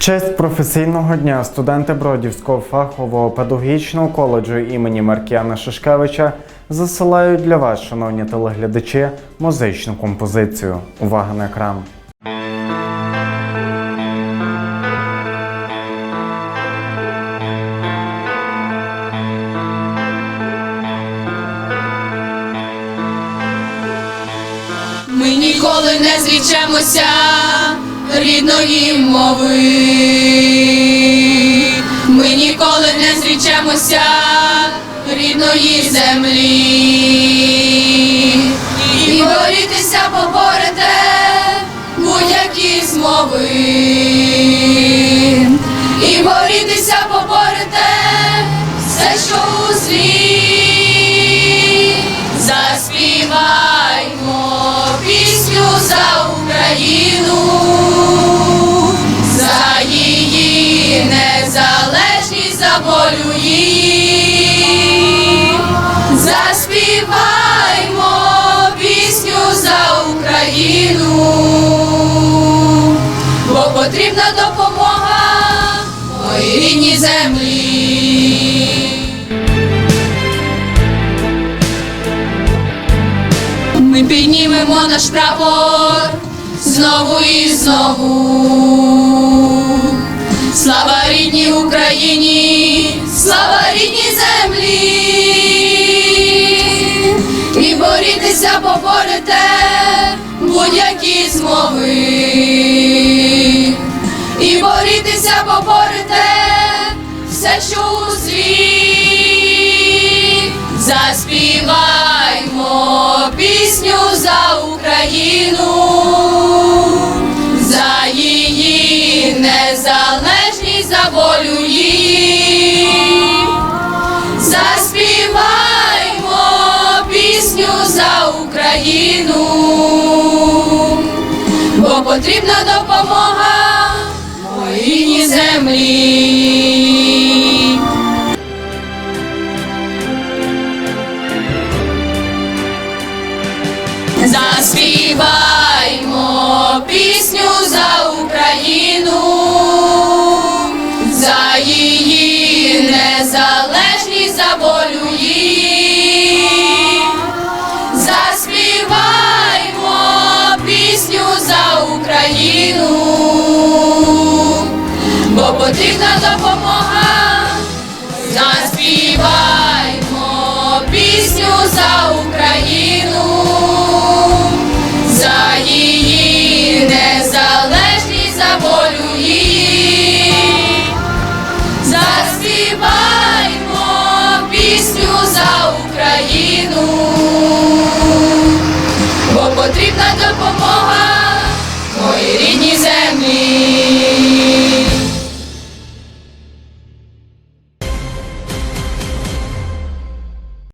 честь професійного дня студенти Бродівського фахового педагогічного коледжу імені Маркіяна Шишкевича засилають для вас, шановні телеглядачі, музичну композицію. Увага на екран. Ми ніколи не зрічемося рідної мови. Ми ніколи не зрічемося рідної землі. Волю її. Заспіваймо пісню за Україну, бо потрібна допомога моїй рідній землі. Ми піднімемо наш прапор знову і знову. Слава рідній Україні, поборете будь-які змови. І борітися поборете все, що у світ. Заспіваймо пісню за Україну, за її незалежність, за волю її. Україну, бо потрібна допомога моїй землі. Заспіваймо пісню за Україну, за її незалежність, за волю її. Потрібна допомога. Заспіваймо пісню за Україну, за її незалежність, за волю її. Заспіваймо пісню за Україну,